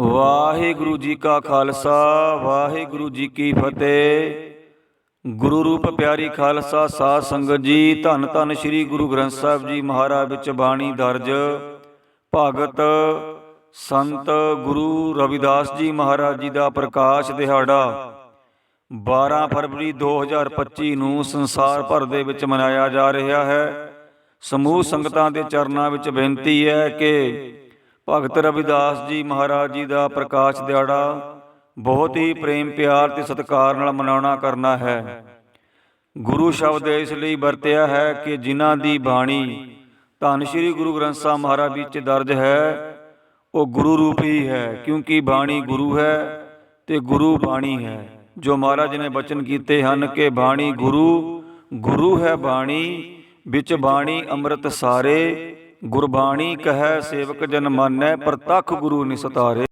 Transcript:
ਵਾਹਿਗੁਰੂ ਜੀ ਕਾ ਖਾਲਸਾ, ਵਾਹਿਗੁਰੂ ਜੀ ਕੀ ਫਤਿਹ। ਗੁਰੂ ਰੂਪ ਪਿਆਰੀ ਖਾਲਸਾ, ਸਾਧ ਸੰਗਤ ਜੀ, ਧੰਨ ਧੰਨ ਸ੍ਰੀ ਗੁਰੂ ਗ੍ਰੰਥ ਸਾਹਿਬ ਜੀ ਮਹਾਰਾਜ ਵਿੱਚ ਬਾਣੀ ਦਰਜ। ਭਗਤ ਸੰਤ ਗੁਰੂ ਰਵਿਦਾਸ ਜੀ ਮਹਾਰਾਜ ਜੀ ਦਾ ਪ੍ਰਕਾਸ਼ ਦਿਹਾੜਾ 12 ਫਰਵਰੀ 2025 ਨੂੰ ਸੰਸਾਰ ਭਰ ਦੇ ਵਿੱਚ ਮਨਾਇਆ ਜਾ ਰਿਹਾ ਹੈ। ਸਮੂਹ ਸੰਗਤਾਂ ਦੇ ਚਰਨਾਂ ਵਿੱਚ ਬੇਨਤੀ ਹੈ ਕਿ ਭਗਤ ਰਵਿਦਾਸ ਜੀ ਮਹਾਰਾਜ ਜੀ ਦਾ ਪ੍ਰਕਾਸ਼ ਦਿਹਾੜਾ ਬਹੁਤ ਹੀ ਪ੍ਰੇਮ ਪਿਆਰ ਤੇ ਸਤਿਕਾਰ ਨਾਲ ਮਨਾਉਣਾ ਕਰਨਾ ਹੈ। ਗੁਰੂ ਸ਼ਬਦ ਇਸ ਲਈ ਵਰਤਿਆ ਹੈ ਕਿ ਜਿਨ੍ਹਾਂ ਦੀ ਬਾਣੀ ਧੰਨ ਸ਼੍ਰੀ ਗੁਰੂ ਗ੍ਰੰਥ ਸਾਹਿਬ ਮਹਾਰਾਜ ਵਿੱਚ ਦਰਜ ਹੈ। ਉਹ ਗੁਰੂ ਰੂਪ ਹੀ ਹੈ ਕਿਉਂਕਿ ਬਾਣੀ ਗੁਰੂ ਹੈ ਤੇ ਗੁਰੂ ਬਾਣੀ ਹੈ। ਜੋ ਮਹਾਰਾਜ ਨੇ ਬਚਨ ਕੀਤੇ ਹਨ ਕਿ ਬਾਣੀ ਗੁਰੂ ਗੁਰੂ ਹੈ ਬਾਣੀ ਵਿੱਚ ਬਾਣੀ ਅੰਮ੍ਰਿਤ ਸਾਰੇ ਗੁਰਬਾਣੀ ਕਹੈ ਸੇਵਕ ਜਨ ਮਾਨੈ ਪ੍ਰਤੱਖ ਗੁਰੂ ਨਿਸਤਾਰੇ।